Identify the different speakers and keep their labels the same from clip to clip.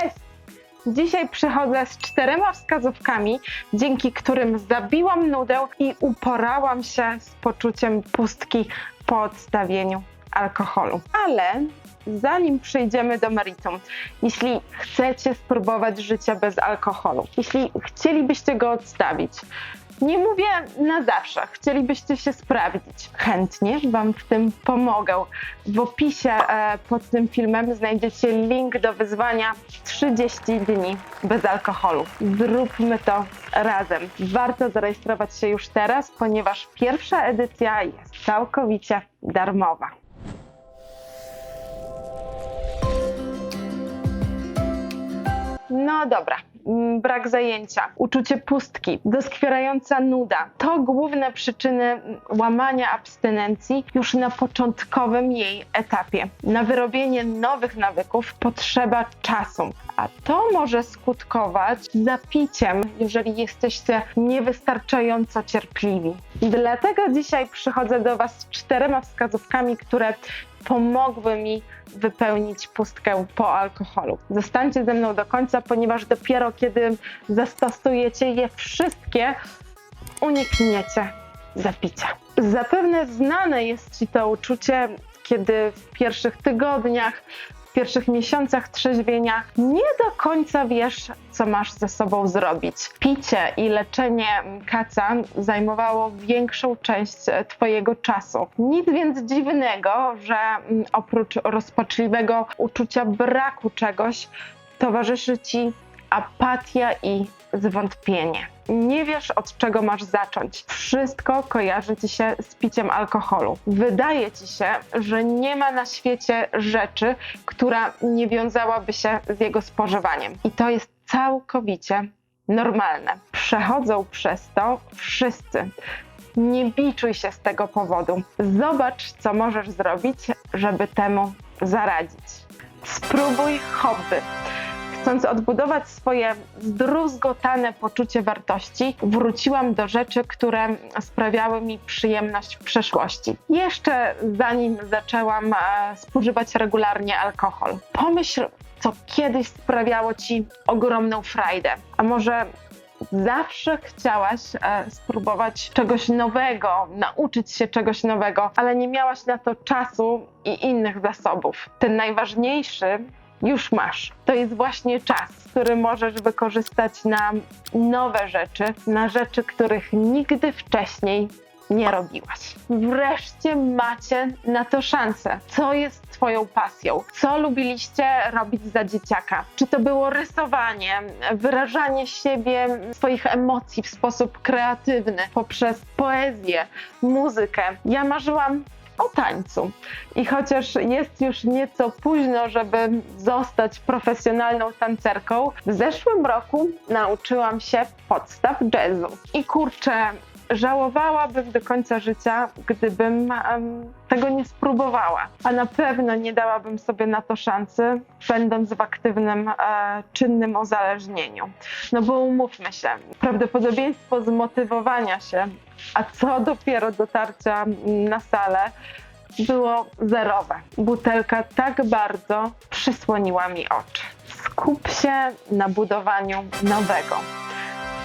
Speaker 1: Cześć! Dzisiaj przychodzę z czterema wskazówkami, dzięki którym zabiłam nudę i uporałam się z poczuciem pustki po odstawieniu alkoholu. Ale zanim przejdziemy do meritum, jeśli chcecie spróbować życia bez alkoholu, jeśli chcielibyście go odstawić, nie mówię na zawsze, chcielibyście się sprawdzić. Chętnie Wam w tym pomogę. W opisie e, pod tym filmem znajdziecie link do wyzwania 30 dni bez alkoholu. Zróbmy to razem. Warto zarejestrować się już teraz, ponieważ pierwsza edycja jest całkowicie darmowa. No dobra, mm, brak zajęcia, uczucie pustki, doskwierająca nuda to główne przyczyny mm, łamania abstynencji już na początkowym jej etapie. Na wyrobienie nowych nawyków potrzeba czasu, a to może skutkować zapiciem, jeżeli jesteście niewystarczająco cierpliwi. Dlatego dzisiaj przychodzę do Was z czterema wskazówkami, które pomogły mi wypełnić pustkę po alkoholu. Zostańcie ze mną do końca, ponieważ dopiero kiedy zastosujecie je wszystkie, unikniecie zapicia. Zapewne znane jest Ci to uczucie, kiedy w pierwszych tygodniach, pierwszych miesiącach trzeźwienia nie do końca wiesz, co masz ze sobą zrobić. Picie i leczenie kaca zajmowało większą część e, Twojego czasu. Nic więc dziwnego, że mm, oprócz rozpaczliwego uczucia braku czegoś, towarzyszy Ci apatia i zwątpienie. Nie wiesz, od czego masz zacząć. Wszystko kojarzy ci się z piciem alkoholu. Wydaje ci się, że nie ma na świecie rzeczy, która nie wiązałaby się z jego spożywaniem. I to jest całkowicie normalne. Przechodzą przez to wszyscy. Nie biczuj się z tego powodu. Zobacz, co możesz zrobić, żeby temu zaradzić. Spróbuj hobby. Chcąc odbudować swoje zdruzgotane poczucie wartości, wróciłam do rzeczy, które sprawiały mi przyjemność w przeszłości. Jeszcze zanim zaczęłam e, spożywać regularnie alkohol. Pomyśl, co kiedyś sprawiało ci ogromną frajdę. A może zawsze chciałaś e, spróbować czegoś nowego, nauczyć się czegoś nowego, ale nie miałaś na to czasu i innych zasobów. Ten najważniejszy już masz. To jest właśnie czas, który możesz wykorzystać na nowe rzeczy, na rzeczy, których nigdy wcześniej nie robiłaś. Wreszcie macie na to szansę. Co jest Twoją pasją? Co lubiliście robić za dzieciaka? Czy to było rysowanie, wyrażanie siebie, swoich emocji w sposób kreatywny poprzez poezję, muzykę? Ja marzyłam o tańcu. I chociaż jest już nieco późno, żeby zostać profesjonalną tancerką, w zeszłym roku nauczyłam się podstaw jazzu. I kurczę, żałowałabym do końca życia, gdybym em, tego nie spróbowała. A na pewno nie dałabym sobie na to szansy, będąc w aktywnym, e, czynnym uzależnieniu. No bo umówmy się, prawdopodobieństwo zmotywowania się, a co dopiero dotarcia na salę, było zerowe. Butelka tak bardzo przysłoniła mi oczy. Skup się na budowaniu nowego.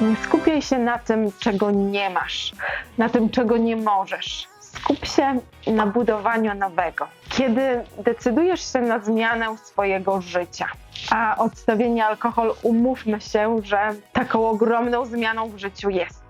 Speaker 1: Nie skupiaj się na tym, czego nie masz, na tym, czego nie możesz. Skup się na budowaniu nowego. Kiedy decydujesz się na zmianę swojego życia, a odstawienie alkoholu, umówmy się, że taką ogromną zmianą w życiu jest.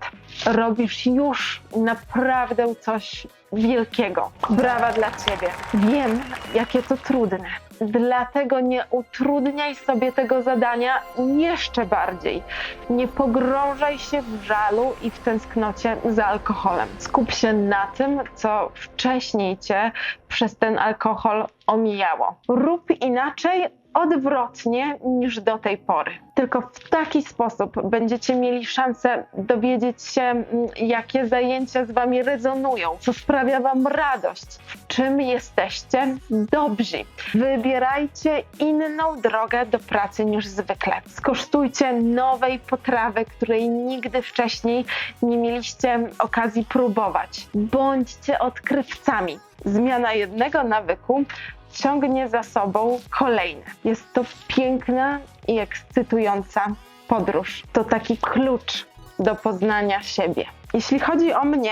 Speaker 1: Robisz już naprawdę coś wielkiego. Brawa dla ciebie. Wiem, jakie to trudne. Dlatego nie utrudniaj sobie tego zadania jeszcze bardziej. Nie pogrążaj się w żalu i w tęsknocie za alkoholem. Skup się na tym, co wcześniej cię przez ten alkohol omijało. Rób inaczej, odwrotnie niż do tej pory. Tylko w taki sposób będziecie mieli szansę dowiedzieć się, mm, jakie zajęcia z Wami rezonują, co sprawia Wam radość, w czym jesteście dobrzy. Wybierajcie inną drogę do pracy niż zwykle. Skosztujcie nowej potrawy, której nigdy wcześniej nie mieliście okazji próbować. Bądźcie odkrywcami. Zmiana jednego nawyku ciągnie za sobą kolejne. Jest to piękna i ekscytująca podróż. To taki klucz do poznania siebie. Jeśli chodzi o mnie,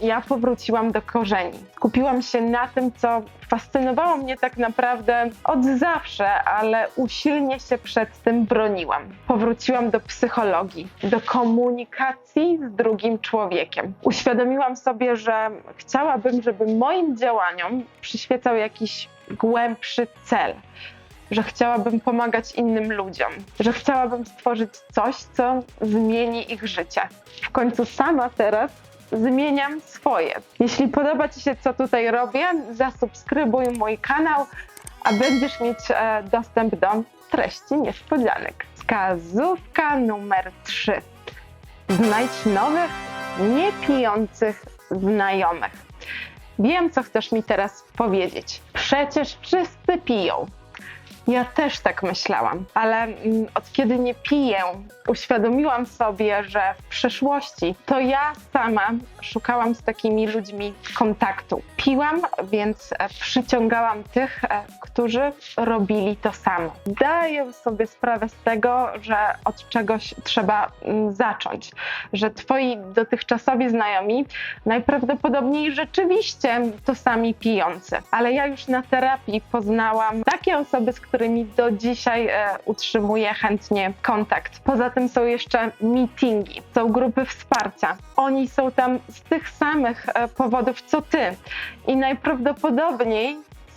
Speaker 1: ja powróciłam do korzeni. Skupiłam się na tym, co fascynowało mnie tak naprawdę od zawsze, ale usilnie się przed tym broniłam. Powróciłam do psychologii, do komunikacji z drugim człowiekiem. Uświadomiłam sobie, że chciałabym, żeby moim działaniom przyświecał jakiś głębszy cel że chciałabym pomagać innym ludziom, że chciałabym stworzyć coś, co zmieni ich życie. W końcu sama teraz zmieniam swoje. Jeśli podoba Ci się, co tutaj robię, zasubskrybuj mój kanał, a będziesz mieć e, dostęp do treści niespodzianek. Wskazówka numer 3. Znajdź nowych, niepijących znajomych. Wiem, co chcesz mi teraz powiedzieć. Przecież wszyscy piją. Ja też tak myślałam, ale mm, od kiedy nie piję, uświadomiłam sobie, że w przeszłości to ja sama szukałam z takimi ludźmi kontaktu. Piłam, więc e, przyciągałam tych, e, którzy robili to samo. Daję sobie sprawę z tego, że od czegoś trzeba mm, zacząć, że twoi dotychczasowi znajomi najprawdopodobniej rzeczywiście to sami pijący, ale ja już na terapii poznałam takie osoby, z którymi do dzisiaj e, utrzymuję chętnie kontakt. Poza tym są jeszcze meetingi, są grupy wsparcia. Oni są tam z tych samych e, powodów co ty i najprawdopodobniej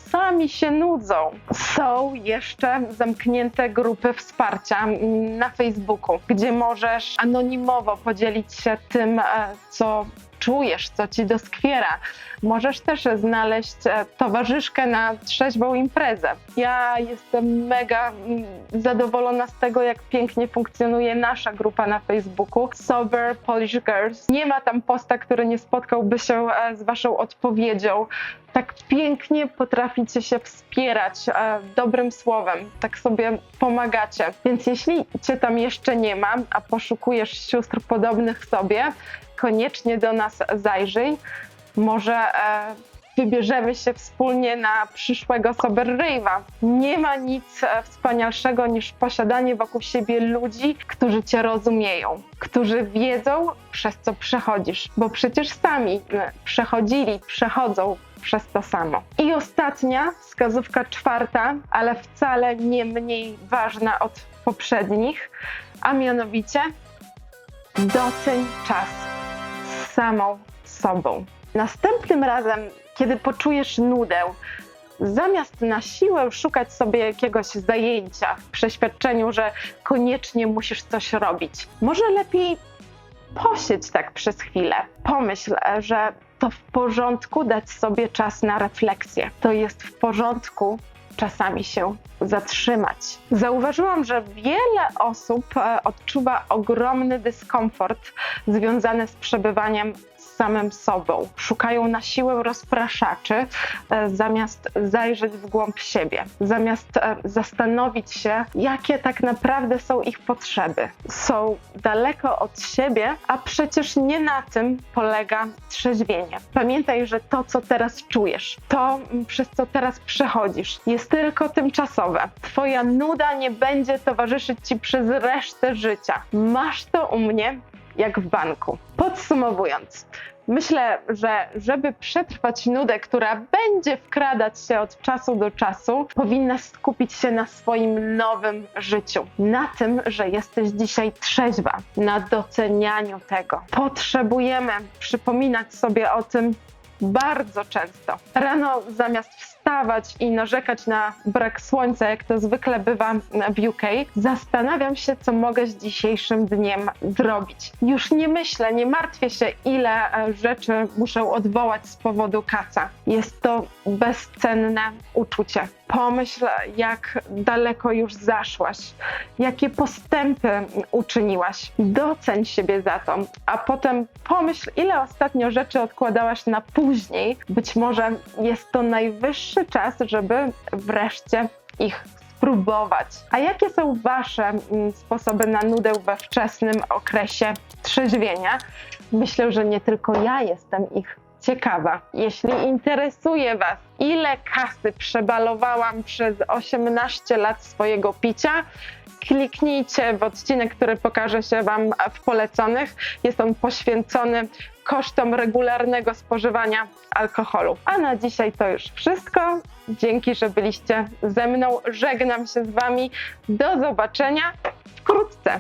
Speaker 1: sami się nudzą. Są jeszcze zamknięte grupy wsparcia na Facebooku, gdzie możesz anonimowo podzielić się tym, e, co czujesz, co ci doskwiera. Możesz też znaleźć e, towarzyszkę na trzeźwą imprezę. Ja jestem mega mm, zadowolona z tego, jak pięknie funkcjonuje nasza grupa na Facebooku Sober Polish Girls. Nie ma tam posta, który nie spotkałby się e, z waszą odpowiedzią. Tak pięknie potraficie się wspierać e, dobrym słowem, tak sobie pomagacie. Więc jeśli cię tam jeszcze nie ma, a poszukujesz sióstr podobnych sobie, koniecznie do nas zajrzyj. Może e, wybierzemy się wspólnie na przyszłego Sober Rave'a. Nie ma nic e, wspanialszego niż posiadanie wokół siebie ludzi, którzy cię rozumieją, którzy wiedzą, przez co przechodzisz, bo przecież sami e, przechodzili, przechodzą przez to samo. I ostatnia, wskazówka czwarta, ale wcale nie mniej ważna od poprzednich, a mianowicie doceń czas samą sobą. Następnym razem, kiedy poczujesz nudę, zamiast na siłę szukać sobie jakiegoś zajęcia w przeświadczeniu, że koniecznie musisz coś robić, może lepiej posiedź tak przez chwilę. Pomyśl, że to w porządku dać sobie czas na refleksję. To jest w porządku czasami się zatrzymać. Zauważyłam, że wiele osób e, odczuwa ogromny dyskomfort związany z przebywaniem samym sobą. Szukają na siłę rozpraszaczy, e, zamiast zajrzeć w głąb siebie, zamiast e, zastanowić się, jakie tak naprawdę są ich potrzeby. Są daleko od siebie, a przecież nie na tym polega trzeźwienie. Pamiętaj, że to, co teraz czujesz, to, przez co teraz przechodzisz, jest tylko tymczasowe. Twoja nuda nie będzie towarzyszyć ci przez resztę życia. Masz to u mnie jak w banku. Podsumowując, myślę, że żeby przetrwać nudę, która będzie wkradać się od czasu do czasu, powinnaś skupić się na swoim nowym życiu, na tym, że jesteś dzisiaj trzeźwa, na docenianiu tego. Potrzebujemy przypominać sobie o tym bardzo często. Rano zamiast wstawać i narzekać na brak słońca, jak to zwykle bywa w UK, zastanawiam się, co mogę z dzisiejszym dniem zrobić. Już nie myślę, nie martwię się, ile rzeczy muszę odwołać z powodu kaca. Jest to bezcenne uczucie. Pomyśl, jak daleko już zaszłaś, jakie postępy uczyniłaś. Doceń siebie za to, a potem pomyśl, ile ostatnio rzeczy odkładałaś na później. Być może jest to najwyższy czas, żeby wreszcie ich spróbować. A jakie są Wasze mm, sposoby na nudę we wczesnym okresie trzeźwienia? Myślę, że nie tylko ja jestem ich ciekawa. Jeśli interesuje Was, ile kasy przebalowałam przez 18 lat swojego picia, kliknijcie w odcinek, który pokaże się Wam w poleconych. Jest on poświęcony kosztom regularnego spożywania alkoholu. A na dzisiaj to już wszystko. Dzięki, że byliście ze mną. Żegnam się z Wami. Do zobaczenia wkrótce.